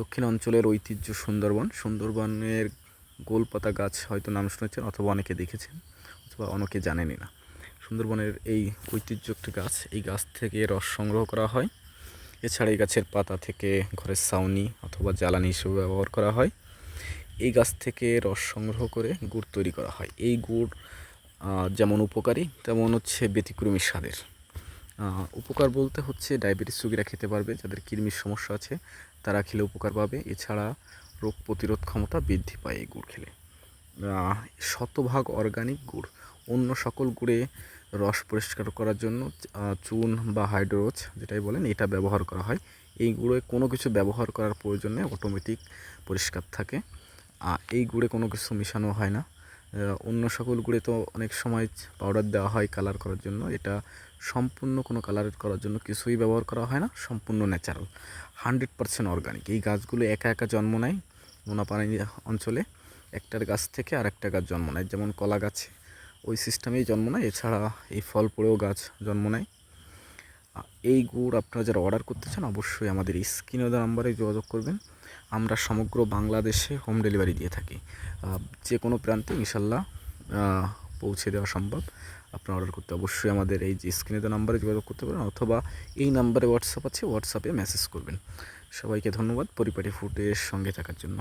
দক্ষিণ অঞ্চলের ঐতিহ্য সুন্দরবন। সুন্দরবনের গোলপাতা গাছ হয়তো নাম শুনেছেন অথবা অনেকে দেখেছেন, অথবা অনেকে জানেনই না। সুন্দরবনের এই ঐতিহ্য একটি গাছ, এই গাছ থেকে রস সংগ্রহ করা হয়। এছাড়া এই গাছের পাতা থেকে ঘরের ছাউনি অথবা জ্বালানি হিসেবে ব্যবহার করা হয়। এই গাছ থেকে রস সংগ্রহ করে গুড় তৈরি করা হয়। এই গুড় যেমন উপকারী, তেমন হচ্ছে ব্যতিক্রমী স্বাদের। উপকার বলতে হচ্ছে ডায়াবেটিস রোগীরা খেতে পারবে, যাদের কৃমির সমস্যা আছে, তারা খেলে উপকার পাবে। এছাড়া রোগ প্রতিরোধ ক্ষমতা বৃদ্ধি পায় এই গুড় খেলে। শতভাগ অর্গানিক গুড়। অন্য সকল গুড়ে রস পরিষ্কার করার জন্য চুন বা হাইড্রোজ যেটাই বলেন, এটা ব্যবহার করা হয়। এই গুঁড়ে কোনো কিছু ব্যবহার করার প্রয়োজন নেই অটোমেটিক পরিষ্কার থাকে। এই গুড়ে কোনো কিছু মেশানো হয় না। অন্য সকল গুড়ে তো অনেক সময় পাউডার দেওয়া হয় কালার করার জন্য। এটা সম্পূর্ণ কোনো কালার করার জন্য কিছুই ব্যবহার করা হয় না, সম্পূর্ণ ন্যাচারাল হান্ড্রেড পার্সেন্ট অর্গানিক এই গাছগুলো একা একা জন্ম নেয় নোনাপানি অঞ্চলে, একটার গাছ থেকে আরেকটা গাছ জন্ম নেয়। যেমন কলা গাছে ওই সিস্টেমেই জন্ম নেয়, এছাড়া এই ফল পড়েও গাছ জন্ম নেয়। এই গুড় আপনারা যারা অর্ডার করতে চান, অবশ্যই আমাদের স্ক্রিনে নাম্বারে যোগাযোগ করবেন। আমরা সমগ্র বাংলাদেশে হোম ডেলিভারি দিয়ে থাকি। যে কোনো প্রান্তে ইনশাল্লাহ পৌঁছে দেওয়া সম্ভব। আপনারা অর্ডার করতে অবশ্যই আমাদের এই যে স্ক্রিনে তো নাম্বারে যোগাযোগ করতে পারেন অথবা এই নাম্বারে হোয়াটসঅ্যাপ আছে হোয়াটসঅ্যাপে মেসেজ করবেন। সবাইকে ধন্যবাদ পরিপাটি ফুটের সঙ্গে থাকার জন্য।